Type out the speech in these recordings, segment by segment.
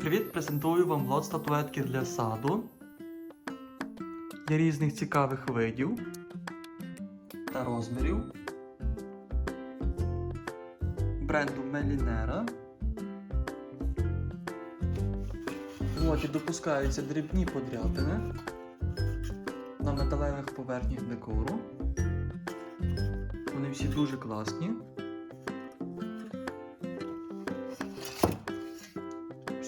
Привіт! Презентую вам лот статуетки для саду. Є різних цікавих видів та розмірів. Бренду Мелінера. В допускаються дрібні подряпини на металевих поверхнях декору. Вони всі дуже класні.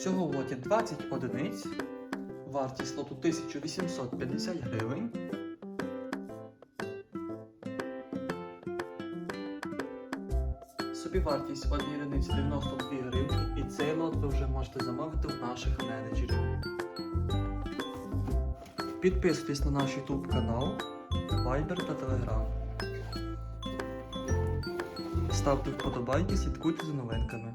Всього в лоті 20 одиниць. Вартість лоту 1850 гривень. Собівартість однієї одиниці 92 гривні. І цей лот ви вже можете замовити в наших менеджерів. Підписуйтесь на наш YouTube канал, Viber та Telegram. Ставте вподобайки, слідкуйте за новинками.